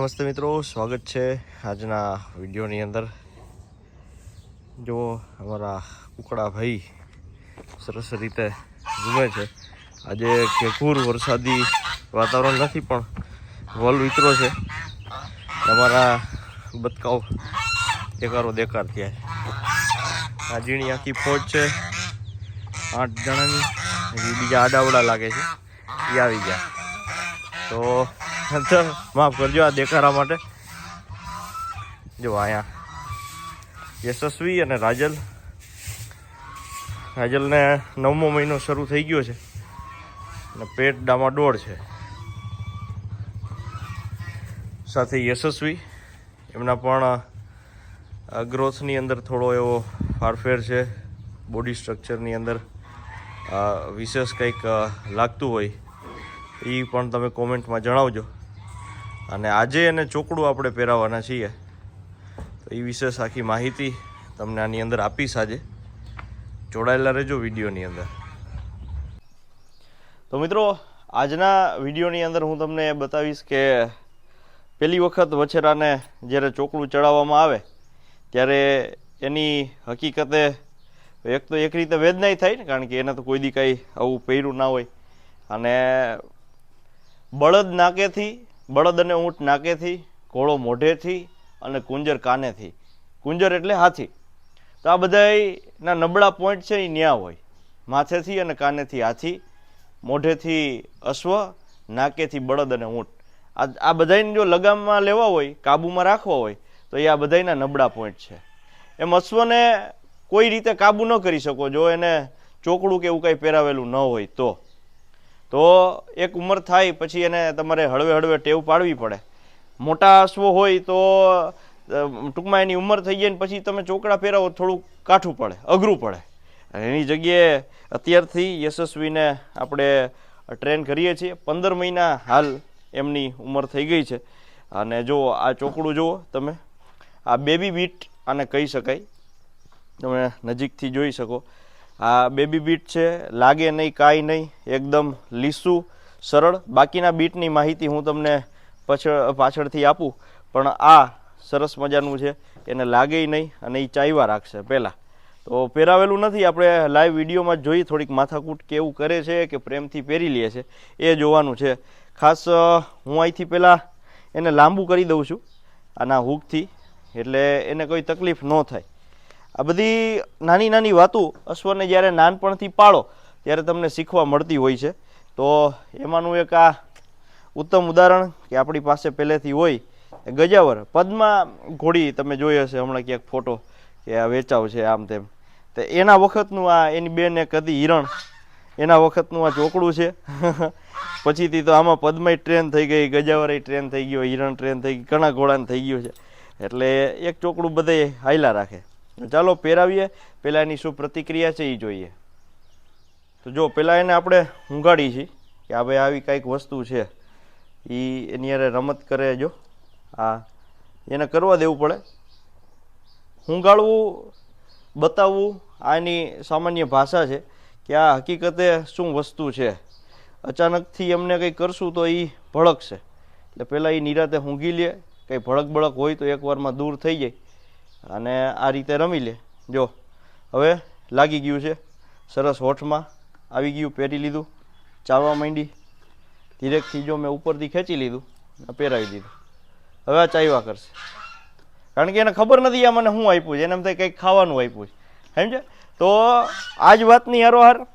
નમસ્તે મિત્રો, સ્વાગત છે આજના વિડીયોની અંદર. જો અમારા કુકડા ભાઈ સરસ રીતે ઘૂમે છે. આજે કેકૂર વરસાદી વાતાવરણ નથી, પણ વલ વિતરો છે. અમારા બતકાઓ દેકારો દેકાર થયા છે. આ ઝીણી આખી ફોજ છે. આઠ જણાની, બીજા આડાવડા લાગે છે. એ આવી ગયા. તો તો માફ કરજો આ દેખાડા માટે. જો અહીંયા યશસ્વી અને રાજલ. રાજલને નવમો મહિનો શરૂ થઈ ગયો છે. અને પેટ ડામાડોળ છે. સાથે યશસ્વી, એમના પણ ગ્રોથની અંદર થોડો એવો ફારફેર છે. બોડી સ્ટ્રક્ચરની અંદર વિશેષ કંઈક લાગતું હોય. એ પણ તમે કોમેન્ટમાં જણાવજો. અને આજે એને ચોકડું આપણે પહેરાવવાના છીએ. તો એ વિશેષ આખી માહિતી તમને આની અંદર આપીશ આજે. જોડાયેલા રહેજો વિડીયોની અંદર. તો મિત્રો, આજના વિડીયોની અંદર હું તમને બતાવીશ કે પહેલી વખત વછેરાને જ્યારે ચોકડું ચડાવવામાં આવે, ત્યારે એની હકીકતે એક તો એક રીતે વેદનાય થાય ને, કારણ કે એને તો કોઈ દી કાંઈ આવું પહેર્યું ના હોય. અને બળદ નાકેથી બળદ અને ઊંટ નાકેથી, ઘોડો મોઢેથી અને કુંજર કાનેથી. કુંજર એટલે હાથી. તો આ બધાના નબળા પોઈન્ટ છે, એ ન્યા હોય. માથેથી અને કાનેથી હાથી, મોઢેથી અશ્વ, નાકેથી બળદ અને ઊંટ. આ આ બધાને જો લગામમાં લેવા હોય, કાબૂમાં રાખવા હોય, તો એ આ બધાના નબળા પોઈન્ટ છે. એમ અશ્વને કોઈ રીતે કાબૂ ન કરી શકો, જો એને ચોકડું કે એવું કાંઈ પહેરાવેલું ન હોય તો. તો એક ઉંમર થાય પછી એને તમારે હળવે હળવે ટેવ પાડવી પડે. મોટા આંસવો હોય તો ટૂંકમાં એની ઉંમર થઈ જાય ને પછી તમે ચોકડા પહેરાવો થોડું કાઠું પડે, અઘરું પડે. એની જગ્યાએ અત્યારથી યશસ્વીને આપણે ટ્રેન કરીએ છીએ. પંદર મહિના હાલ એમની ઉંમર થઈ ગઈ છે. અને જો આ ચોકડું જુઓ તમે, આ બેબી બીટ આને કહી શકાય. તમે નજીકથી જોઈ શકો. આ બેબી બીટ છે, લાગે નહીં, કાંઈ નહીં, એકદમ લીસું, સરળ. બાકીના બીટની માહિતી હું તમને પાછળ, પાછળથી આપું. પણ આ સરસ મજાનું છે, એને લાગે નહીં અને એ ચાવ્યા રાખશે પહેલાં. તો પહેરાવેલું નથી, આપણે લાઈવ વિડીયોમાં જોઈ થોડીક માથાકૂટ કેવું કરે છે કે પ્રેમથી પહેરી લે છે, એ જોવાનું છે. ખાસ હું અહીંથી પહેલાં એને લાંબુ કરી દઉં છું, આના હૂકથી એટલે એને કોઈ તકલીફ ન થાય. આ બધી નાની નાની વાતો અશ્વને જ્યારે નાનપણથી પાળો, ત્યારે તમને શીખવા મળતી હોય છે. તો એમાંનું એક આ ઉત્તમ ઉદાહરણ કે આપણી પાસે પહેલેથી હોય ગજાવર. પદ્મા ઘોડી તમે જોઈ હશે, હમણાં ક્યાંક ફોટો કે આ વેચાવ છે આમ તેમ. તો એના વખતનું આ એની બેન એક હતી હિરણ. એના વખતનું આ ચોકડું છે. પછીથી તો આમાં પદ્માય ટ્રેન થઈ ગઈ, ગજાવરાય ટ્રેન થઈ ગયો, હિરણ ટ્રેન થઈ ગઈ, ઘણા ઘોડાને થઈ ગયું છે. એટલે એક ચોકડું બધે હાયલા રાખે. ચાલો પહેરાવીએ. પહેલાં એની શું પ્રતિક્રિયા છે એ જોઈએ. તો જો પહેલાં એને આપણે ઊંઘાડી છીએ કે આ ભાઈ આવી કાંઈક વસ્તુ છે, એ એની અરે રમત કરે જો. હા, એને કરવા દેવું પડે. ઊંઘાડવું, બતાવવું આની સામાન્ય ભાષા છે કે આ હકીકતે શું વસ્તુ છે. અચાનકથી એમને કંઈ કરશું તો એ ભડકશે. એટલે પહેલાં એ નિરાતે ઊંઘી લે. કંઈ ભડક ભડક હોય તો એકવારમાં દૂર થઈ જાય. અને આ રીતે રમી લે. જો, હવે લાગી ગયું છે. સરસ હોઠમાં આવી ગયું, પહેરી લીધું. ચાવવા માંડી. ધીરેકથી જો મેં ઉપરથી ખેંચી લીધું પહેરાવી દીધું. હવે આ ચાવ્યા કરશે. કારણ કે એને ખબર નથી આ મને શું આપ્યું છે. એને એમ થાય કંઈક ખાવાનું આપ્યું છે. સમજે તો આ જ વાતની હારોહાર.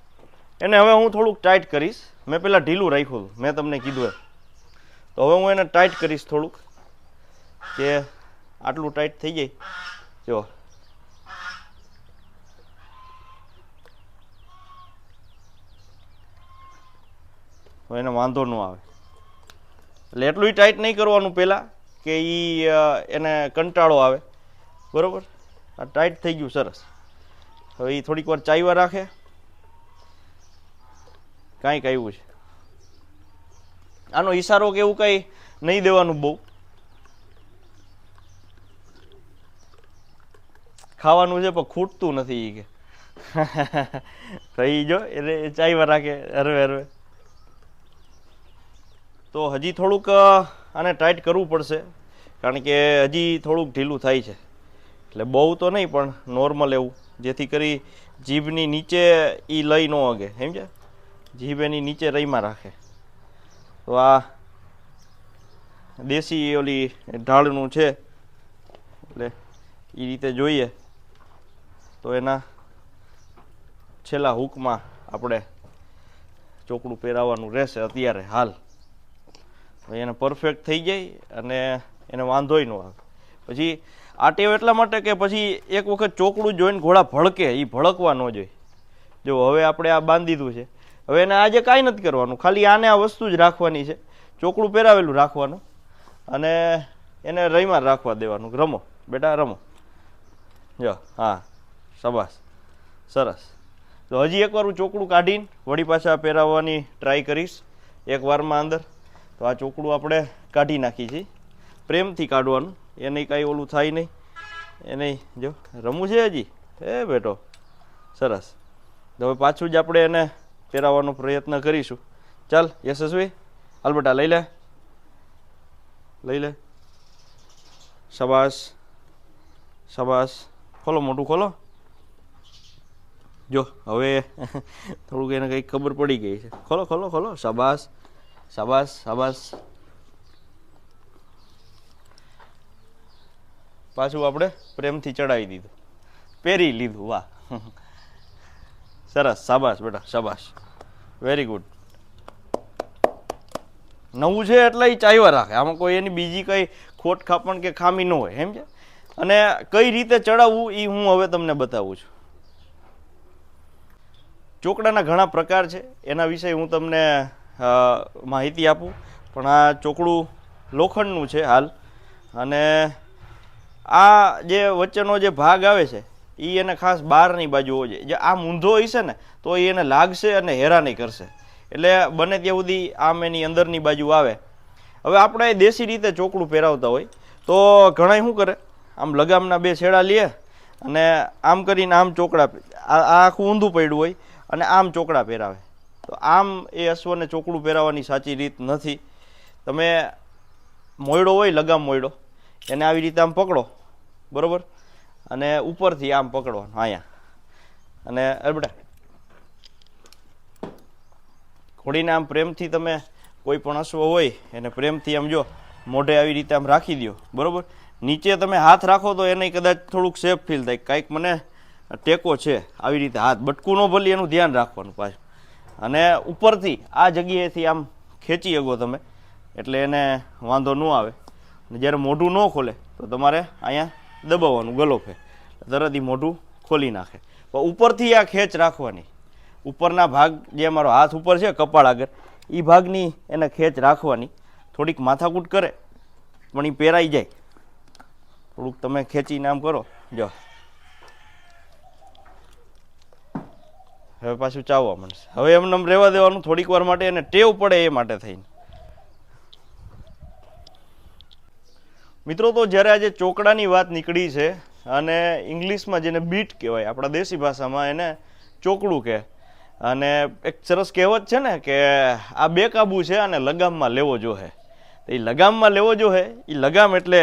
એને હવે હું થોડુંક ટાઈટ કરીશ. મેં પહેલાં ઢીલું રાખ્યું હતું. મેં તમને કીધું એમ. તો હવે હું એને ટાઈટ કરીશ થોડુંક, કે આટલું ટાઈટ થઈ જાય. જો. એને વાંધો ન આવે. એટલે એટલું ટાઈટ નહીં કરવાનું પહેલાં કે એ એને કંટાળો આવે. બરોબર? આ ટાઈટ થઈ ગયું સરસ. હવે એ થોડીક વાર ચાવ્યા રાખે. કાંઈક આવ્યું છે. આનો ઈશારો કે એવું કંઈ નહીં દેવાનું બહુ. ખાવાનું છે, પણ ખૂટતું નથી કે. તો એ જો, એટલે ચાઈવા રાખે, હરવે હરવે. તો હજી થોડુંક આને ટાઈટ કરવું પડશે, કારણ કે હજી થોડુંક ઢીલું થાય છે. એટલે બહુ તો નહીં, પણ નોર્મલ એવું, જેથી કરી જીભની નીચે એ લઈ ન અગે સમજ્યા જીભ એની નીચે રહીમાં રાખે. તો આ દેશી ઓલી ઢાળનું છે, એટલે એ રીતે જોઈએ. તો એના છેલ્લા હૂકમાં આપણે ચોકડું પહેરાવવાનું રહેશે અત્યારે હાલ. એને પરફેક્ટ થઈ જાય અને એને વાંધોય ન આવે. પછી આ ટેવ એટલા માટે કે પછી એક વખત ચોકડું જોઈને ઘોડા ભડકે એ ભડકવા ન જોઈએ. જો હવે આપણે આ બાંધી દીધું છે. હવે એને આજે કાંઈ નથી કરવાનું. ખાલી આને આ વસ્તુ જ રાખવાની છે. ચોકડું પહેરાવેલું રાખવાનું અને એને રહીમાં રાખવા દેવાનું. રમો, બેટા, રમો. જો, હા. શાબાશ. સરસ. તો હજી એકવાર હું ચોકડું કાઢીને વળી પાછા પહેરાવવાની ટ્રાય કરીશ. એકવારમાં અંદર. તો આ ચોકડું આપણે કાઢી નાખી છીએ પ્રેમથી કાઢવાનું. એને કાંઈ ઓલું થાય નહીં. એને જો, રમવું છે હજી? એ બેટો, સરસ. તો હવે પાછું જ આપણે એને પહેરાવવાનો પ્રયત્ન કરીશું. ચાલ, યશસ્વી હાલ લઈ લે. લઈ લે. શાબાશ. શાબાશ. ખોલો મોટું ખોલો. જો, હવે થોડુંક એને કંઈક ખબર પડી ગઈ છે. ખોલો ખોલો ખોલો. શાબાશ શાબાશ શાબાશ. પાછું આપણે પ્રેમથી ચડાવી દીધું. પહેરી લીધું, વાહ. સરસ, શાબાશ બેટા, શાબાશ. વેરી ગુડ નવું છે એટલે એ ચાવ્યા રાખે. આમાં કોઈ એની બીજી કંઈ ખોટ ખાપણ કે ખામી ન હોય, એમ છે? અને કઈ રીતે ચડાવવું એ હું હવે તમને બતાવું છું. ચોકડાના ઘણા પ્રકાર છે. એના વિશે હું તમને માહિતી આપું. પણ આ ચોકડું લોખંડનું છે હાલ. અને આ જે વચ્ચેનો જે ભાગ આવે છે એ એને ખાસ બહારની બાજુ હોવો જોઈએ જે આમ ઊંધો હશે ને, તો એને લાગશે અને હેરાની કરશે. એટલે બને ત્યાં સુધી આમ એની અંદરની બાજુ આવે. હવે આપણે દેશી રીતે ચોકડું પહેરાવતા હોય, તો ઘણા શું કરે? આમ લગામના બે છેડા લે અને આમ કરીને આમ ચોકડા, આ આ આખું ઊંધું પડ્યું હોય અને આમ ચોકડા પહેરાવે. તો આમ એ અશ્વને ચોકડું પહેરાવવાની સાચી રીત નથી. તમે મોયડો હોય, લગામ મોયડો. એને આવી રીતે આમ પકડો. બરોબર? અને ઉપરથી આમ પકડો અહીંયા. અને બેટા ઘોડીને આમ પ્રેમથી તમે કોઈ પણ અશ્વ હોય, એને પ્રેમથી આમ જો મોઢે આવી રીતે આમ રાખી દો બરાબર? નીચે તમે હાથ રાખો તો એને કદાચ થોડુંક સેફ ફીલ થાય. કાંઈક મને ટેકો છે, આવી રીતે હાથ બટકું ન ભલી એનું ધ્યાન રાખવાનું પાછું. અને ઉપરથી આ જગ્યાએથી આમ ખેંચી શકો તમે, એટલે એને વાંધો ન આવે. અને જ્યારે મોઢું ન ખોલે, તો તમારે અહીંયા દબાવવાનું ગલોફે તરત એ મોઢું ખોલી નાખે. પણ ઉપરથી આ ખેંચ રાખવાની. ઉપરના ભાગ જે મારો હાથ ઉપર છે, કપાળ આગળ એ ભાગની એને ખેંચ રાખવાની. થોડીક માથાકૂટ કરે, પણ એ પહેરાઈ જાય. થોડુંક તમે ખેંચીને આમ કરો. જો. હવે પાછું ચાવવા મળશે. હવે એમને રહેવા દેવાનું થોડીક વાર માટે એને ટેવ પડે એ માટે થઈને. મિત્રો, તો જ્યારે આજે ચોકડાની વાત નીકળી છે અને ઇંગ્લિશમાં જેને બીટ કહેવાય, આપણા દેશી ભાષામાં એને ચોકડું કહે. અને એક સરસ કહેવત છે ને કે આ બેકાબુ છે અને લગામમાં લેવો જોહે. તો એ લગામમાં લેવો જોહે એ લગામ એટલે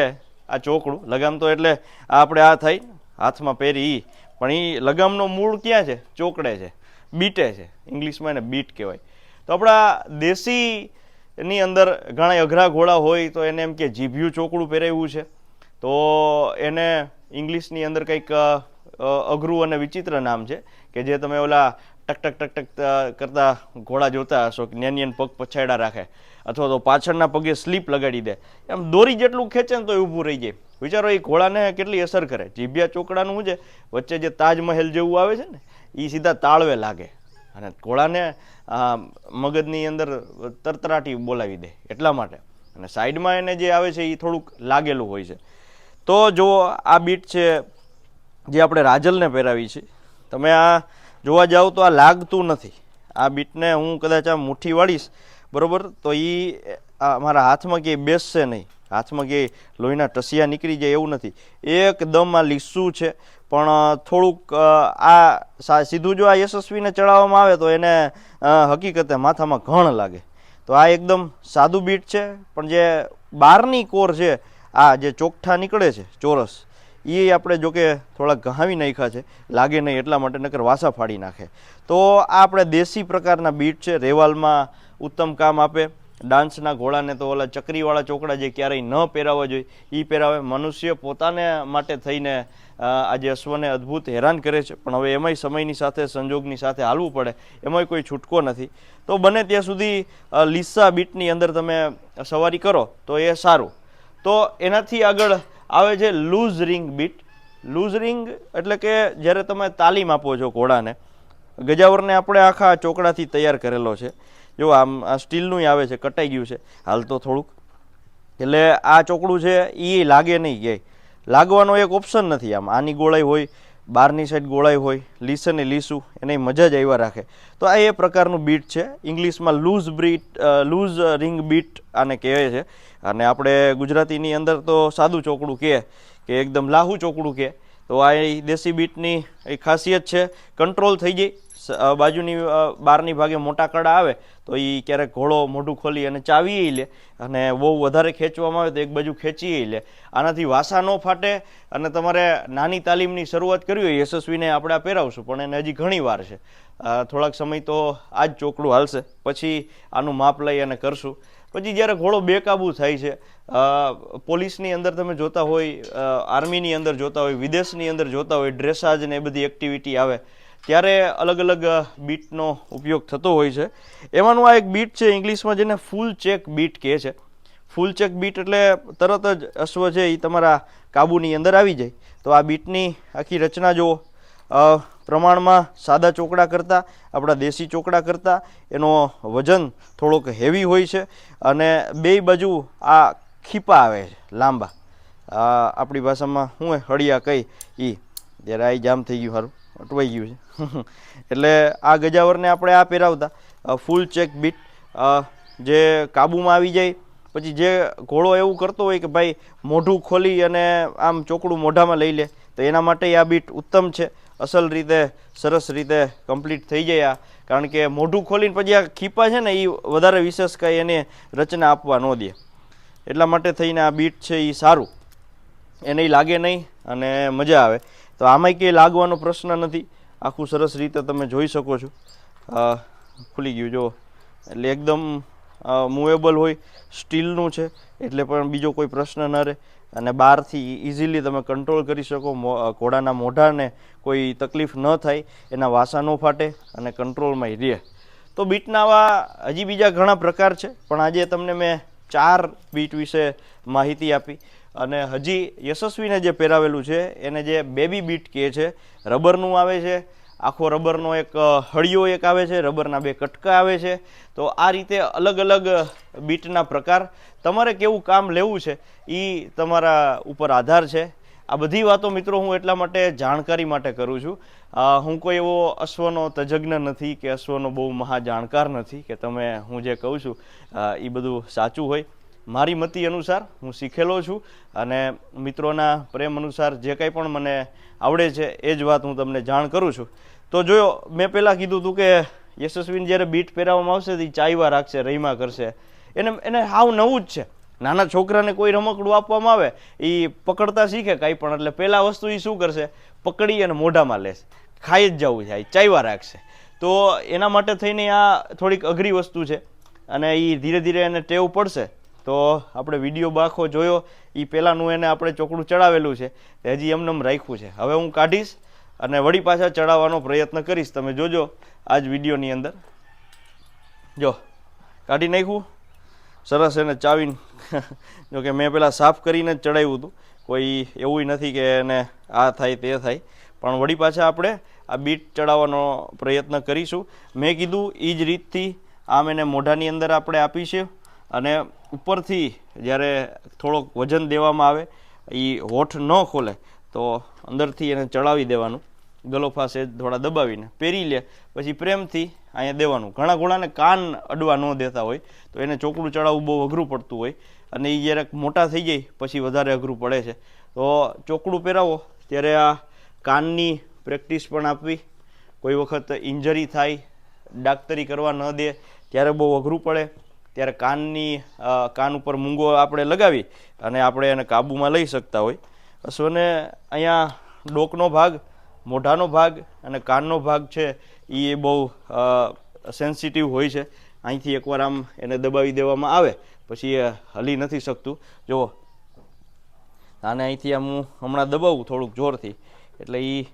આ ચોકડું. લગામ તો એટલે આ આપણે આ થાય હાથમાં પહેરી એ પણ એ લગામનો મૂળ ક્યાં છે? ચોકડે છે. બીટે છે. ઇંગ્લિશમાં એને બીટ કહેવાય. તો આપણા દેશી ની અંદર ઘણા અઘરા ઘોડા હોય તો એને એમ કે જીભ્યું ચોકડું પહેરાવ્યું છે. તો એને ઇંગ્લિશની અંદર કંઈક અઘરું અને વિચિત્ર નામ છે કે જે તમે ઓલા ટક ટક ટક ટક કરતા ઘોડા જોતા હશો કે નેનિયન પગ પછાડ્યા રાખે અથવા તો પાછળના પગે સ્લીપ લગાડી દે. એમ દોરી જેટલું ખેંચે ને તો ઊભું રહી જાય. વિચારો એ ઘોડાને કેટલી અસર કરે? જીભિયા ચોકડાનું છે? વચ્ચે જે તાજમહેલ જેવું આવે છે ને એ સીધા તાળવે લાગે. અને ઘોડાને મગજની અંદર તરતરાટી બોલાવી દે એટલા માટે. અને સાઈડમાં એને જે આવે છે એ થોડુંક લાગેલું હોય છે. તો જો આ બીટ છે જે આપણે રાજલને પહેરાવી છે, તમે આ જોવા જાઓ તો આ લાગતું નથી. આ બીટને હું કદાચ આ મુઠ્ઠી વાળીશ, બરાબર? તો એ મારા હાથમાં ક્યાંય બેસશે નહીં. હાથમાં કે લોહીના ટસિયા નીકળી જાય એવું નથી. એકદમ આ લીસું છે, પણ થોડુંક આ સીધું જો આ યશસ્વીને ચડાવવામાં આવે તો એને હકીકતે માથામાં ઘણ લાગે. તો આ એકદમ સાદું બીટ છે, પણ જે બહારની કોર છે, આ જે ચોકઠા નીકળે છે, ચોરસ એ આપણે જોકે થોડા ઘહાવી નાખ્યા છે, લાગે નહીં એટલા માટે નકર વાસા ફાડી નાખે. તો આ આપણે દેશી પ્રકારના બીટ છે, રેવાલમાં ઉત્તમ કામ આપે. ડાન્સના ઘોડાને તો ઓલા ચકરીવાળા ચોકડા જે ક્યારેય ન પહેરાવવા જોઈએ એ પહેરાવે. મનુષ્ય પોતાને માટે થઈને આજે અશ્વને અદ્ભુત હેરાન કરે છે. પણ હવે એમાંય સમયની સાથે, સંજોગની સાથે હાલવું પડે. એમાંય કોઈ છૂટકો નથી. તો બને ત્યાં સુધી લીસા બીટની અંદર તમે સવારી કરો, તો એ સારું. તો એનાથી આગળ આવે છે loose ring beat. Loose ring એટલે કે જ્યારે તમે તાલીમ આપો છો ઘોડાને, ગજાવરને આપણે આખા ચોકડાથી તૈયાર કરેલો છે. જો આમ આ સ્ટીલનું આવે છે, કટાઈ ગયું છે, હાલ તો થોડુંક. એટલે આ ચોકડું છે એ લાગે નહીં ક્યાંય. લાગવાનો એક ઓપ્શન નથી આમ. આની ગોળાઈ હોય, બહારની સાઈડ ગોળાઈ હોય, લીસે ને લીસું, એને મજા જ આવ્યા રાખે. તો આ એ પ્રકારનું બીટ છે. ઇંગ્લિશમાં લૂઝ બ્રીટ લૂઝ રિંગ બીટ આને કહે છે. અને આપણે ગુજરાતીની અંદર તો સાદું ચોકડું કહે, કે એકદમ લાહુ ચોકડું કહે. તો આ દેશી બીટની એ ખાસિયત છે. કંટ્રોલ થઈ જાય બાજુની બહારની ભાગે મોટા કડા આવે, તો એ ક્યારેક ઘોડો મોઢું ખોલી અને ચાવી લે. અને બહુ વધારે ખેંચવામાં આવે તો એક બાજુ ખેંચી લે. આનાથી વાસા ન ફાટે અને તમારે નાની તાલીમની શરૂઆત કરવી હોય, યશસ્વીને આપણે પહેરાવશું, પણ એને હજી ઘણી વાર છે. થોડાક સમય તો આ જ ચોકડું હાલશે. પછી આનું માપ લઈ અને કરશું. પછી જ્યારે ઘોડો બેકાબુ થાય છે પોલીસની અંદર તમે જોતા હોય આર્મીની અંદર જોતા હોય, વિદેશની અંદર જોતા હોય, ડ્રેસાજ ને એ બધી એક્ટિવિટી આવે ત્યારે અલગ અલગ બીટનો ઉપયોગ થતો હોય છે. એમાંનું આ એક બીટ છે, ઇંગ્લિશમાં જેને ફૂલ ચેક બીટ કહે છે. ફૂલ ચેક બીટ એટલે તરત જ અશ્વ છે એ તમારા કાબુની અંદર આવી જાય. તો આ બીટની આખી રચના જુઓ. પ્રમાણમાં સાદા ચોકડા કરતાં, આપણા દેશી ચોકડા કરતાં, એનો વજન થોડોક હેવી હોય છે અને બે બાજુ આ ખીપા આવે છે, લાંબા. આપણી ભાષામાં શું હળિયા કહી એ જ્યારે આ જામ થઈ ગયું સારું અટવાઈ ગયું છે. એટલે આ ગજાવરને આપણે આ પહેરાવતા. ફૂલ ચેક બીટ જે કાબુમાં આવી જાય, પછી જે ઘોડો એવું કરતો હોય કે ભાઈ મોઢું ખોલી અને આમ ચોકડું મોઢામાં લઈ લે, તો એના માટે આ બીટ ઉત્તમ છે. અસલ રીતે સરસ રીતે કમ્પ્લીટ થઈ જાય આ. કારણ કે મોઢું ખોલીને પછી આ ખીપા છે ને એ વધારે વિશેષ કાંઈ એને રચના આપવા ન દે. એટલા માટે થઈને આ બીટ છે એ સારું. એને લાગે નહીં. અને મજા આવે. તો આમાંય કંઈ લાગવાનો પ્રશ્ન નથી. આખું સરસ રીતે તમે જોઈ શકો છો. ખુલી ગયું જો એટલે એકદમ મૂવેબલ હોય, સ્ટીલનું છે, એટલે પણ બીજો કોઈ પ્રશ્ન ન રહે. અને બહારથી ઇઝીલી તમે કંટ્રોલ કરી શકો ઘોડાના મોઢાને કોઈ તકલીફ ન થાય, એના વાસા ન ફાટે અને કંટ્રોલમાં રહે. તો બીટના આવા હજી બીજા ઘણા પ્રકાર છે, પણ આજે તમને મેં ચાર બીટ વિશે માહિતી આપી. અને હજી યશસ્વીને જે પહેરાવેલું છે, એને જે બેબી બીટ કહે છે, રબરનું આવે છે. આખો રબરનો એક હળિયો એક આવે છે, રબરના બે કટકા આવે છે. તો આ રીતે અલગ અલગ બીટના પ્રકાર. તમારે કેવું કામ લેવું છે એ તમારા ઉપર આધાર છે. આ બધી વાતો મિત્રો હું એટલા માટે જાણકારી માટે કરું છું. હું કોઈ એવો અશ્વનો તજજ્ઞ નથી કે અશ્વનો બહુ મહા જાણકાર નથી કે તમે, હું જે કહું છું એ બધું સાચું હોય. મારી મતિ અનુસાર હું શીખેલો છું અને મિત્રોના પ્રેમ અનુસાર જે કંઈ પણ મને આવડે છે એ જ વાત હું તમને જાણ કરું છું. તો જોયો, મેં પહેલાં કીધું હતું કે યશસ્વીને જ્યારે બીટ પહેરાવવામાં આવશે તે ચાઈવા રાખશે, રહીમાં કરશે. એને એને હાવ નવું જ છે. નાના છોકરાને કોઈ રમકડું આપવામાં આવે એ પકડતા શીખે કાંઈ પણ, એટલે પહેલાં વસ્તુ એ શું કરશે? પકડી અને મોઢામાં લેશે. ખાઈ જ જવું છે ચાઈવા રાખશે. તો એના માટે થઈને આ થોડીક અઘરી વસ્તુ છે અને એ ધીરે ધીરે એને ટેવ પડશે. તો આપણે વીડિયો બાખો જોયો. એ પહેલાંનું એને આપણે ચોકડું ચડાવેલું છે. હજી એમનેમ રાખ્યું છે. હવે હું કાઢીશ અને વળી પાછા ચડાવવાનો પ્રયત્ન કરીશ. તમે જોજો આ જ વિડીયોની અંદર. જો, કાઢી નાખ્યું. સરસ એને ચાવીને, જો કે મેં પહેલાં સાફ કરીને જ ચડાવ્યું હતું. કોઈ એવું નથી કે એને આ થાય તે થાય. પણ વળી પાછા આપણે આ બીટ ચડાવવાનો પ્રયત્ન કરીશું. મેં કીધું એ જ રીતથી આમ એને મોઢાની અંદર આપણે આપીશું અને ઉપરથી જ્યારે થોડોક વજન દેવામાં આવે એ હોઠ ન ખોલે, તો અંદરથી એને ચડાવી દેવાનું. ગલોફા સેજ થોડા દબાવીને પહેરી લે, પછી પ્રેમથી અહીંયા દેવાનું. ઘણા ઘોડાને કાન અડવા ન દેતા હોય, તો એને ચોકડું ચડાવવું બહુ અઘરું પડતું હોય. અને એ જ્યારે મોટા થઈ જાય, પછી વધારે અઘરું પડે છે. તો ચોકડું પહેરાવો, ત્યારે આ કાનની પ્રેક્ટિસ પણ આપવી. કોઈ વખત ઇન્જરી થાય ડાક્ટરી કરવા ન દે, ત્યારે બહુ અઘરું પડે. ત્યારે કાનની કાન ઉપર મૂંગો આપણે લગાવી અને આપણે એને કાબૂમાં લઈ શકતા હોય. સોને અહીંયા ડોકનો ભાગ, મોઢાનો ભાગ અને કાનનો ભાગ છે, એ બહુ સેન્સિટિવ હોય છે. અહીંથી એકવાર આમ એને દબાવી દેવામાં આવે, પછી એ હલી નથી શકતું. જુઓ આને અહીંથી આમ હું હમણાં દબાવું થોડુંક જોરથી, એટલે એ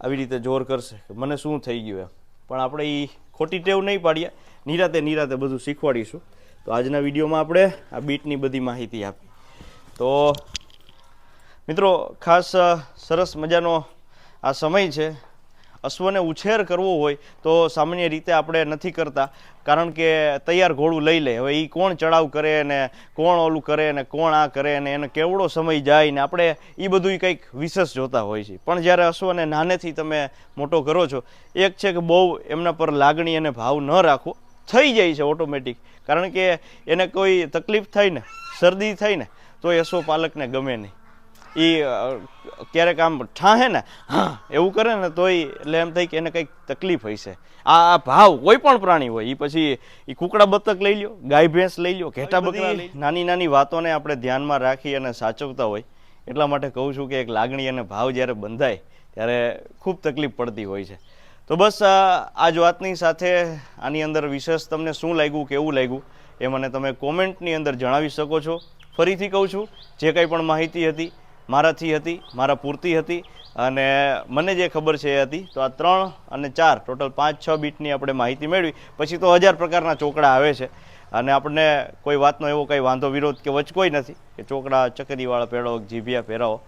આવી રીતે જોર કરશે. મને શું થઈ ગયું એમ. પણ આપણે એ ખોટી ટેવ નહીં પાડીએ. નિરાતે નિરાતે બધું શીખવાડીશું. તો આજના વિડીયોમાં આપણે આ બીટની બધી માહિતી આપી. તો મિત્રો, ખાસ સરસ મજાનો આ સમય છે. અશ્વને ઉછેર કરવો હોય તો સામાન્ય રીતે આપણે નથી કરતા, કારણ કે તૈયાર ઘોડું લઈ લે. હવે એ કોણ ચડાવ કરે ને કોણ ઓલું કરે ને કોણ આ કરે ને એને કેવડો સમય જાય ને આપણે એ બધું કંઈક વિશેષ જોતા હોય છે. પણ જ્યારે અશ્વને નાનેથી તમે મોટો કરો છો, એક છે કે બહુ એમના પર લાગણી અને ભાવ ન રાખવો થઈ જાય છે ઓટોમેટિક કારણ કે એને કોઈ તકલીફ થાય ને શરદી થાય ને તો એ અશ્વ પાલકને ગમે નહીં. એ ક્યારેક આમ ઠાહે ને હા એવું કરે ને તોય એટલે એમ થાય કે એને કંઈક તકલીફ હોય છે. આ આ ભાવ કોઈ પણ પ્રાણી હોય એ પછી એ કુકડા બતક લઈ લ્યો ગાય ભેંસ લઈ લ્યો ઘેટા બકરા નાની નાની વાતોને આપણે ધ્યાનમાં રાખી અને સાચવતા હોય. એટલા માટે કહું છું કે એક લાગણી અને ભાવ જ્યારે બંધાય ત્યારે ખૂબ તકલીફ પડતી હોય છે. તો બસ આ જ વાતની સાથે આની અંદર વિશેષ તમને શું લાગ્યું, કેવું લાગ્યું એ મને તમે કોમેન્ટની અંદર જણાવી શકો છો. ફરીથી કહું છું, જે કંઈ પણ માહિતી હતી, મારાથી હતી, મારા પૂરતી હતી અને મને જે ખબર છે એ હતી. તો આ ત્રણ અને ચાર, ટોટલ પાંચ, છ બીટની આપણે માહિતી મેળવી. પછી તો હજાર પ્રકારના ચોકડા આવે છે. અને આપણને કોઈ વાતનો એવો કંઈ વાંધો, વિરોધ કે વચકોઈ નથી કે ચોકડા, ચકરીવાળા પેડો જીભિયા પહેરાવો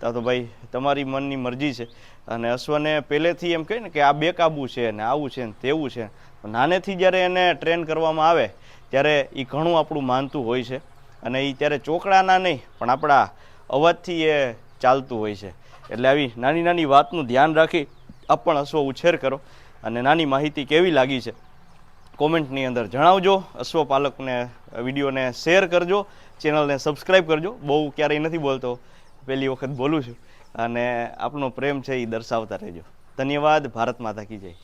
તા તો ભાઈ, તમારી મનની મરજી છે. અને અશ્વને પહેલેથી એમ કહે ને કે આ બેકાબુ છે ને આવું છે ને તેવું છે. નાનેથી જ્યારે એને ટ્રેન કરવામાં આવે, ત્યારે એ ઘણું આપણું માનતું હોય છે. અને એ ત્યારે ચોકડાના નહીં, પણ આપણા અવાજથી એ ચાલતું હોય છે. એટલે આવી નાની નાની વાતનું ધ્યાન રાખી આપ પણ અશ્વ ઉછેર કરો. અને નાની માહિતી કેવી લાગી છે, કોમેન્ટની અંદર જણાવજો. અશ્વ પાલકને, વિડીયોને શેર કરજો. ચેનલને સબસ્ક્રાઈબ કરજો. બહુ ક્યારેય નથી બોલતો. પહેલી વખત બોલું છું. અને આપનો પ્રેમ છે એ દર્શાવતા રહેજો. ધન્યવાદ. ભારત માતા કી જય.